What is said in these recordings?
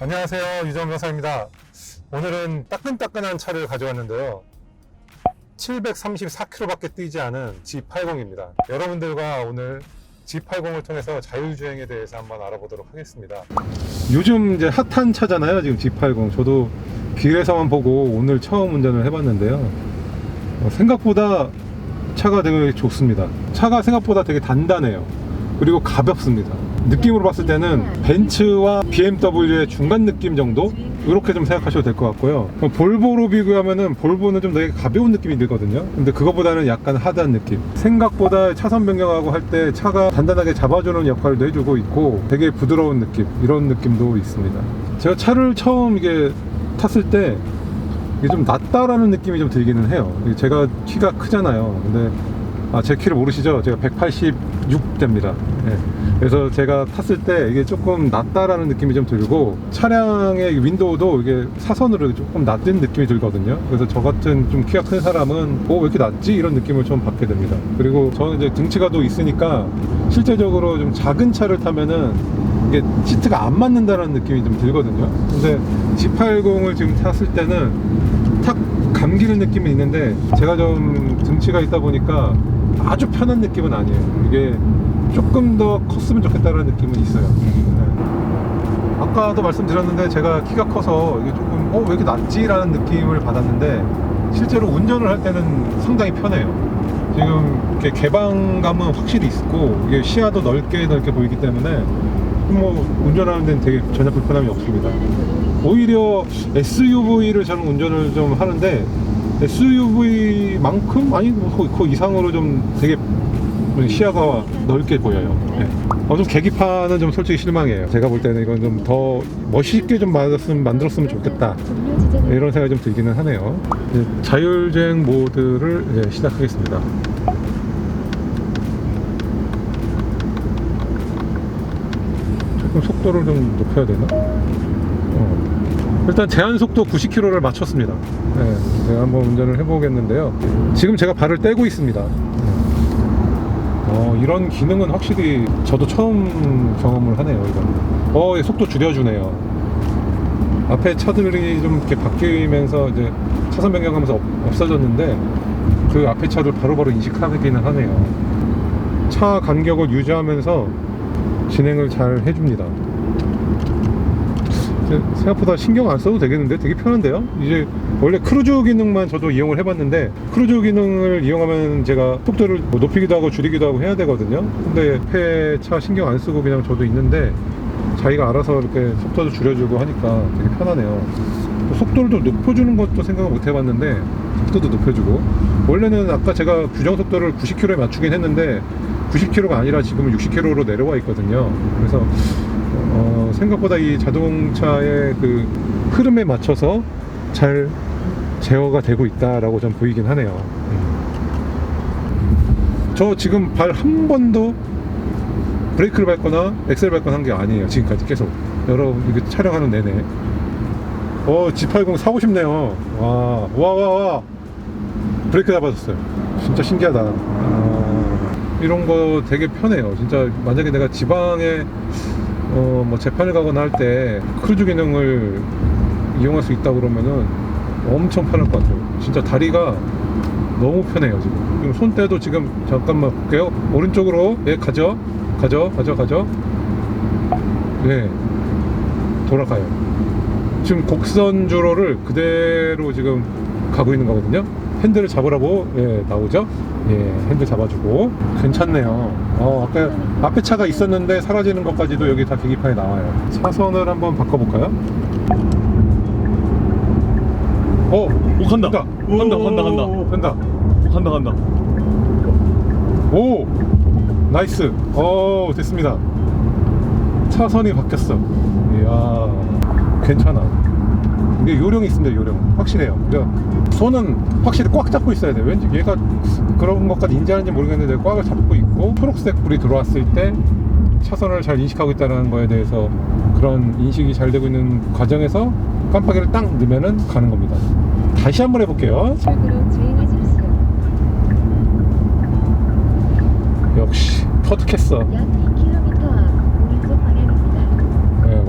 안녕하세요. 유정 변사입니다. 오늘은 따끈따끈한 차를 가져왔는데요. 734km밖에 뛰지 않은 G80입니다. 여러분들과 오늘 G80을 통해서 자율주행에 대해서 한번 알아보도록 하겠습니다. 요즘 이제 핫한 차잖아요 지금 G80 저도 길에서만 보고 오늘 처음 운전을 해봤는데요. 어, 생각보다 차가 되게 좋습니다. 차가 생각보다 되게 단단해요. 그리고 가볍습니다 느낌으로 봤을 때는 벤츠와 BMW의 중간 느낌 정도? 이렇게 좀 생각하셔도 될 것 같고요. 볼보로 비교하면은 볼보는 좀 되게 가벼운 느낌이 들거든요. 근데 그거보다는 약간 하드한 느낌. 생각보다 차선 변경하고 할 때 차가 단단하게 잡아주는 역할도 해주고 있고 되게 부드러운 느낌. 이런 느낌도 있습니다. 제가 차를 처음 이게 탔을 때 이게 좀 낫다라는 느낌이 좀 들기는 해요. 제가 키가 크잖아요. 근데 아, 제 키를 모르시죠? 제가 186대입니다. 그래서 제가 탔을 때 이게 조금 낮다라는 느낌이 좀 들고 차량의 윈도우도 이게 사선으로 조금 낮은 느낌이 들거든요. 그래서 저 같은 좀 키가 큰 사람은 어, 왜 이렇게 낮지? 이런 느낌을 좀 받게 됩니다. 그리고 저는 이제 등치가 또 있으니까 실제적으로 좀 작은 차를 타면은 이게 시트가 안 맞는다는 느낌이 좀 들거든요. 근데 G80을 지금 탔을 때는 탁 감기는 느낌이 있는데 제가 좀 등치가 있다 보니까 아주 편한 느낌은 아니에요. 이게 조금 더 컸으면 좋겠다는 느낌은 있어요. 네. 아까도 말씀드렸는데 제가 키가 커서 이게 조금 어 왜 이렇게 낮지라는 느낌을 받았는데 실제로 운전을 할 때는 상당히 편해요. 지금 이렇게 개방감은 확실히 있고 이게 시야도 넓게 넓게 보이기 때문에 뭐 운전하는 데는 되게 전혀 불편함이 없습니다. 오히려 SUV를 저는 운전을 좀 하는데 SUV만큼 아니 뭐 그, 그 이상으로 좀 되게 시야가 넓게 보여요. 네. 어, 좀 계기판은 좀 솔직히 실망해요. 제가 볼 때는 이건 좀 더 멋있게 좀 만들었으면, 만들었으면 좋겠다. 이런 생각이 좀 들기는 하네요. 자율주행 모드를 이제 시작하겠습니다. 조금 속도를 좀 높여야 되나? 어. 일단 제한 속도 90km를 맞췄습니다. 네, 제가 한번 운전을 해보겠는데요. 지금 제가 발을 떼고 있습니다. 어, 이런 기능은 확실히 저도 처음 경험을 하네요. 이건. 어, 예, 속도 줄여주네요. 앞에 차들이 좀 이렇게 바뀌면서 이제 차선 변경하면서 없, 없어졌는데 그 앞에 차를 바로바로 인식하기는 하네요. 차 간격을 유지하면서 진행을 잘 해줍니다. 생각보다 신경 안 써도 되겠는데 되게 편한데요? 이제 원래 크루즈 기능만 저도 이용을 해봤는데 크루즈 기능을 이용하면 제가 속도를 뭐 높이기도 하고 줄이기도 하고 해야 되거든요. 근데 옆에 차 신경 안 쓰고 그냥 저도 있는데 자기가 알아서 이렇게 속도도 줄여주고 하니까 되게 편하네요. 속도를 좀 높여주는 것도 생각을 못 해봤는데 속도도 높여주고 원래는 아까 제가 규정 속도를 90km에 맞추긴 했는데 90km가 아니라 지금은 60km로 내려와 있거든요. 그래서 어, 생각보다 이 자동차의 그 흐름에 맞춰서 잘 제어가 되고 있다라고 좀 보이긴 하네요. 음. 저 지금 발 한 번도 브레이크를 밟거나 엑셀 밟거나 한 게 아니에요. 지금까지 계속 여러 이렇게 촬영하는 내내. 어, G80 사고 싶네요. 와, 와, 와, 와. 브레이크 잡아줬어요. 진짜 신기하다. 아, 이런 거 되게 편해요. 진짜 만약에 내가 지방에 어, 뭐 재판을 가거나 할 때 크루즈 기능을 이용할 수 있다 그러면은 엄청 편할 것 같아요. 진짜 다리가 너무 편해요 지금. 지금 손대도 지금 잠깐만 볼게요. 오른쪽으로 예 가죠, 가죠, 가죠, 가죠. 네 돌아가요. 지금 곡선 주로를 그대로 지금 가고 있는 거거든요. 핸들을 잡으라고 예, 나오죠. 예, 핸들 잡아주고 괜찮네요. 어, 아까 앞에 차가 있었는데 사라지는 것까지도 여기 다 계기판에 나와요. 차선을 한번 바꿔볼까요? 어, 오 간다. 간다. 간다 간다 간다. 간다. 간다 간다. 오, 나이스. 어, 됐습니다. 차선이 바뀌었어. 이야, 괜찮아. 이게 요령이 있습니다, 요령. 확실해요. 그러니까 손은 확실히 꽉 잡고 있어야 돼. 왠지 얘가 그런 것까지 인지하는지 모르겠는데 꽉을 잡고 있고 초록색 불이 들어왔을 때 차선을 잘 인식하고 있다는 거에 대해서 그런 인식이 잘 되고 있는 과정에서 깜빡이를 딱 넣으면은 가는 겁니다. 다시 한번 해볼게요. 역시 터득했어.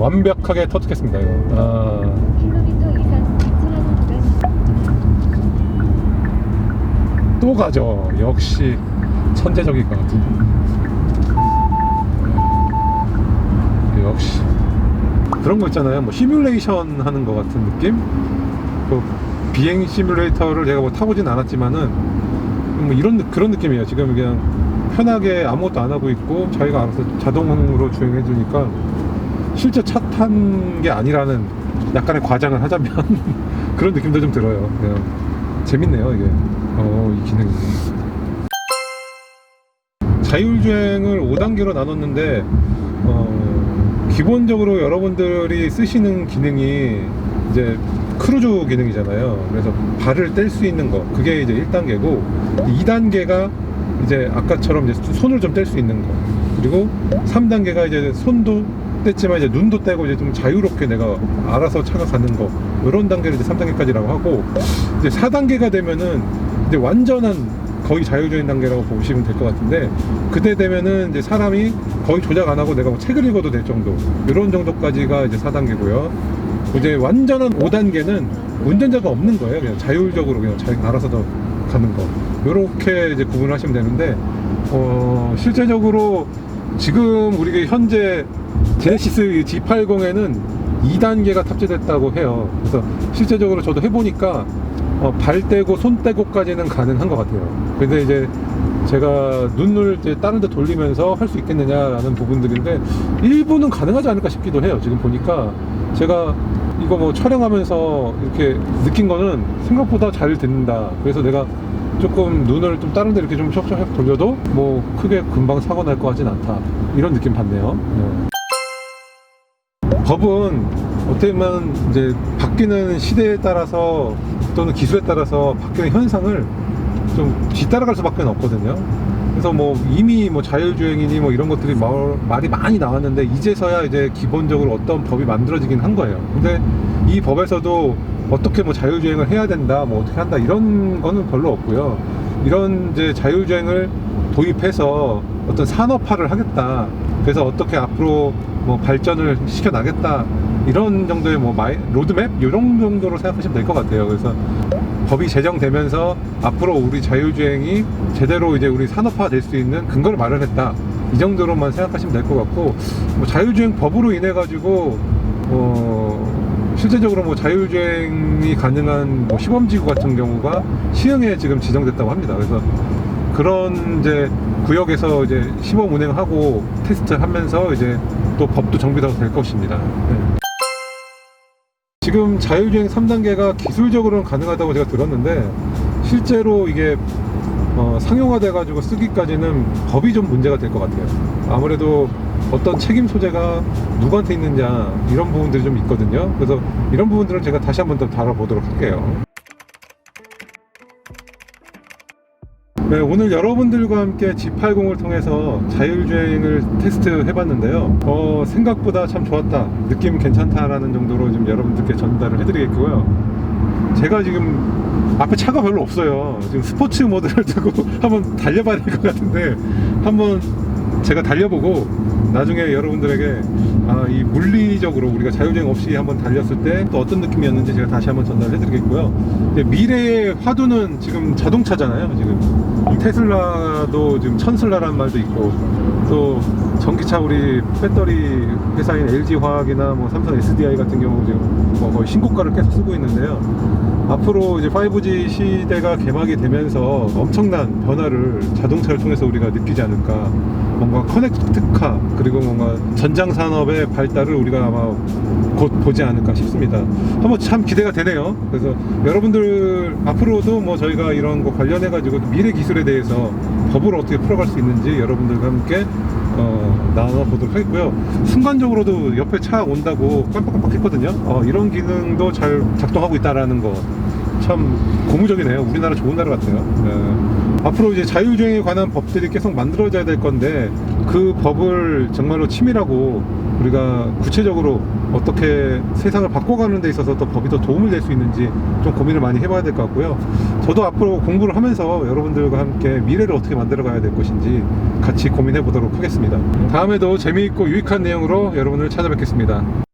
완벽하게 터득했습니다 이거. 아, 또 가죠. 역시 천재적인 것 같은 역시. 그런 거 있잖아요. 뭐 시뮬레이션 하는 것 같은 느낌? 그 비행 시뮬레이터를 제가 뭐 타보진 않았지만은 뭐 이런 느- 그런 느낌이에요. 지금 그냥 편하게 아무것도 안 하고 있고 자기가 알아서 자동으로 주행해 주니까 실제 차 탄 게 아니라는 약간의 과장을 하자면 그런 느낌도 좀 들어요. 그냥 재밌네요 이게. 어이 기능이. 자율주행을 5단계로 나눴는데 어, 기본적으로 여러분들이 쓰시는 기능이 이제 크루즈 기능이잖아요. 그래서 발을 뗄 수 있는 거 그게 이제 1단계고 2단계가 이제 아까처럼 이제 손을 좀 뗄 수 있는 거 그리고 3단계가 이제 손도 뗐지만 이제 눈도 떼고 이제 좀 자유롭게 내가 알아서 차가 가는 거 이런 단계를 이제 3단계까지라고 하고 이제 4단계가 되면은 이제 완전한 거의 자율주행 단계라고 보시면 될 것 같은데 그때 되면은 이제 사람이 거의 조작 안 하고 내가 뭐 책을 읽어도 될 정도 이런 정도까지가 이제 4단계고요. 이제 완전한 5단계는 운전자가 없는 거예요. 그냥 자율적으로 그냥 자기가 알아서 가는 거. 이렇게 이제 구분하시면 되는데 어 실제적으로 지금 우리가 현재 제네시스 G80에는 2단계가 탑재됐다고 해요 그래서 실제적으로 저도 해보니까 어, 발 떼고 손 떼고까지는 가능한 것 같아요. 근데 이제 제가 눈을 이제 다른 데 돌리면서 할 수 있겠느냐라는 부분들인데 일부는 가능하지 않을까 싶기도 해요. 지금 보니까 제가 이거 뭐 촬영하면서 이렇게 느낀 거는 생각보다 잘 듣는다. 그래서 내가 조금 눈을 좀 다른 데 이렇게 좀 쩍쩍 돌려도 뭐 크게 금방 사고 날 것 같진 않다. 이런 느낌 받네요. 네. 법은 어떻게 보면 이제 바뀌는 시대에 따라서 또는 기술에 따라서 바뀌는 현상을 좀 뒤따라갈 수밖에 없거든요. 그래서 뭐 이미 뭐 자율주행이니 뭐 이런 것들이 말, 말이 많이 나왔는데 이제서야 이제 기본적으로 어떤 법이 만들어지긴 한 거예요. 근데 이 법에서도 어떻게 뭐 자율주행을 해야 된다, 뭐 어떻게 한다 이런 거는 별로 없고요. 이런 이제 자율주행을 도입해서 어떤 산업화를 하겠다. 그래서 어떻게 앞으로 뭐 발전을 시켜 나겠다. 이런 정도의 뭐 마이, 로드맵 이런 정도로 생각하시면 될 것 같아요. 그래서 법이 제정되면서 앞으로 우리 자율주행이 제대로 이제 우리 산업화 될 수 있는 근거를 마련했다. 이 정도로만 생각하시면 될 것 같고 뭐 자율주행 법으로 인해 가지고 어 실제적으로 뭐 자율주행이 가능한 뭐 시범지구 같은 경우가 시흥에 지금 지정됐다고 합니다. 그래서 그런 이제 구역에서 이제 시범 운행하고 테스트를 하면서 이제 또 법도 정비가 될 것입니다. 네. 지금 자율주행 3단계가 기술적으로는 가능하다고 제가 들었는데 실제로 이게 어, 상용화돼 가지고 쓰기까지는 법이 좀 문제가 될 것 같아요. 아무래도 어떤 책임 소재가 누구한테 있느냐 이런 부분들이 좀 있거든요. 그래서 이런 부분들은 제가 다시 한번 더 다뤄보도록 할게요. 네, 오늘 여러분들과 함께 G80을 통해서 자율주행을 테스트 해봤는데요. 어, 생각보다 참 좋았다. 느낌 괜찮다라는 정도로 지금 여러분들께 전달을 해드리겠고요. 제가 지금 앞에 차가 별로 없어요. 지금 스포츠 모드를 두고 한번 달려봐야 될 것 같은데 한번 제가 달려보고 나중에 여러분들에게 아, 이 물리적으로 우리가 자율주행 없이 한번 달렸을 때 또 어떤 느낌이었는지 제가 다시 한번 전달해 드리겠고요. 미래의 화두는 지금 자동차잖아요. 지금 테슬라도 지금 천슬라라는 말도 있고 또 전기차 우리 배터리 회사인 LG 화학이나 뭐 삼성 SDI 같은 경우 지금 뭐 거의 신고가를 계속 쓰고 있는데요. 앞으로 이제 5G 시대가 개막이 되면서 엄청난 변화를 자동차를 통해서 우리가 느끼지 않을까. 뭔가 커넥트카 그리고 뭔가 전장 산업의 발달을 우리가 아마 곧 보지 않을까 싶습니다. 한번 참 기대가 되네요. 그래서 여러분들 앞으로도 뭐 저희가 이런 거 관련해 가지고 미래 기술에 대해서 법을 어떻게 풀어갈 수 있는지 여러분들과 함께 어, 나눠보도록 하겠고요. 순간적으로도 옆에 차 온다고 깜빡깜빡 했거든요. 어, 이런 기능도 잘 작동하고 있다라는 거. 참 고무적이네요. 우리나라 좋은 나라 같아요. 네. 앞으로 이제 자율주행에 관한 법들이 계속 만들어져야 될 건데 그 법을 정말로 치밀하고 우리가 구체적으로 어떻게 세상을 바꿔가는 데 있어서 또 법이 더 도움을 될 수 있는지 좀 고민을 많이 해봐야 될 것 같고요. 저도 앞으로 공부를 하면서 여러분들과 함께 미래를 어떻게 만들어가야 될 것인지 같이 고민해 보도록 하겠습니다. 다음에도 재미있고 유익한 내용으로 여러분을 찾아뵙겠습니다.